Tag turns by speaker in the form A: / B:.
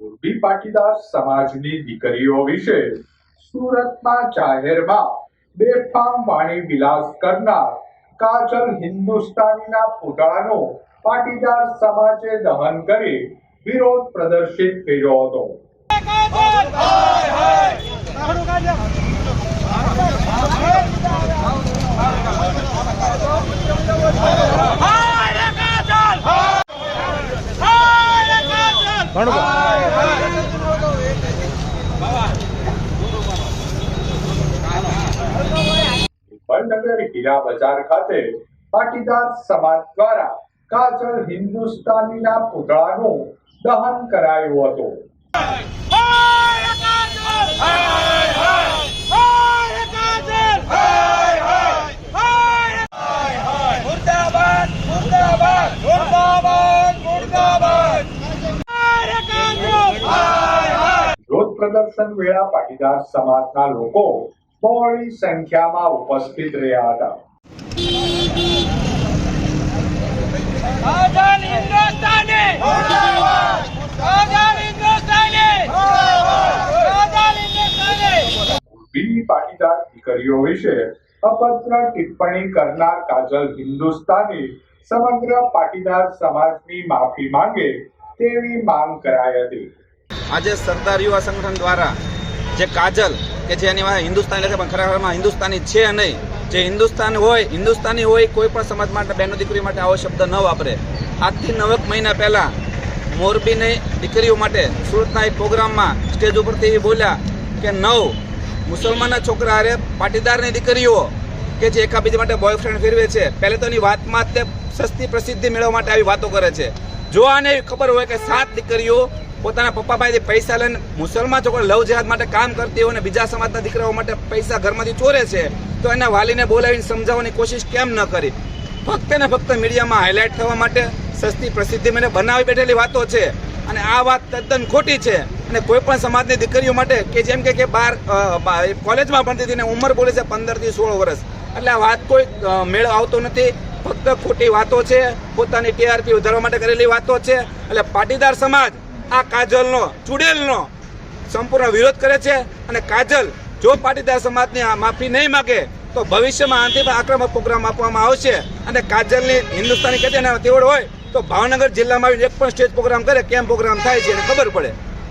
A: મોરબી પાટીદાર સમાજની દીકરીઓ વિશે સુરતમાં જાહેરમાં બેફામ વાણી વિલાસ કરનાર કાજલ હિન્દુસ્તાનીના પુતળાનો પાટીદાર સમાજે દહન કરી વિરોધ પ્રદર્શિત કર્યો હતો. વડનગર હીરા બજાર ખાતે પાટીદાર સમાજ દ્વારા કાજલ હિન્દુસ્તાનીના પુતળાનું દહન કરાયું હતું. પ્રદર્શન વેળા પાટીદાર સમાજના લોકો બહોળી સંખ્યામાં ઉપસ્થિત રહ્યા હતા.
B: આઝાદ હિન્દુસ્તાની! આઝાદ હિન્દુસ્તાની! આઝાદ હિન્દુસ્તાની!
A: મોરબીની પાટીદાર દીકરીઓ વિશે અપત્ર ટિપ્પણી કરનાર કાજલ હિન્દુસ્તાની સમગ્ર પાટીદાર સમાજની માફી માંગે તેવી માંગ કરાઈ હતી.
C: આજે સરદાર યુવા સંગઠન દ્વારા જે કાજલ કે જે એની હિન્દુસ્તાની લખે પણ ખરેખરમાં હિન્દુસ્તાની છે નહીં. જે હિન્દુસ્તાન હોય, હિન્દુસ્તાની હોય, કોઈ પણ સમાજ માટે બહેનો દીકરી માટે આવો શબ્દ ન વાપરે. આજથી નવક મહિના પહેલાં મોરબીની દીકરીઓ માટે સુરતના એક પ્રોગ્રામમાં સ્ટેજ ઉપરથી એ બોલ્યા કે, નવ, મુસલમાનના છોકરા હારે પાટીદારની દીકરીઓ કે જે એકાબીજા માટે બોયફ્રેન્ડ ફેરવે છે. પહેલે તો એની વાતમાં તે સસ્તી પ્રસિદ્ધિ મેળવવા માટે આવી વાતો કરે છે. જો આને ખબર હોય કે સાત દીકરીઓ પોતાના પપ્પા પાસેથી પૈસા લઈને મુસલમાન છોકરા લવ જેહાદ માટે કામ કરતી હોય અને બીજા સમાજના દીકરાઓ માટે પૈસા ઘરમાંથી ચોરે છે, તો એના વાલીને બોલાવીને સમજાવવાની કોશિશ કેમ ન કરી? ફક્ત ને ફક્ત મીડિયામાં હાઇલાઇટ થવા માટે સસ્તી પ્રસિદ્ધિ મને બનાવી બેઠેલી વાતો છે અને આ વાત તદ્દન ખોટી છે. અને કોઈ પણ સમાજની દીકરીઓ માટે કે જેમ કે બાર કોલેજમાં ભણતી હતી ને ઉંમર બોલે છે પંદરથી સોળ વર્ષ. એટલે આ વાત કોઈ મેળ આવતો નથી. ફક્ત ખોટી વાતો છે, પોતાની ટીઆરપી વધારવા માટે કરેલી વાતો છે, એટલે પાટીદાર સમાજ આ કાજલનો, ચુડેલનો સંપૂર્ણ વિરોધ કરે છે અને કાજલ જો પાટીદાર સમાજની આ માફી નહીં માગે, તો ભવિષ્યમાં અંતિમ આક્રમક પ્રોગ્રામ આપવામાં આવશે. અને કાજલની હિન્દુસ્તાની કહેતી તેવડ હોય, તો ભાવનગર જિલ્લામાં એક પણ સ્ટેજ પ્રોગ્રામ કરે, કેમ પ્રોગ્રામ થાય છે એને ખબર પડે.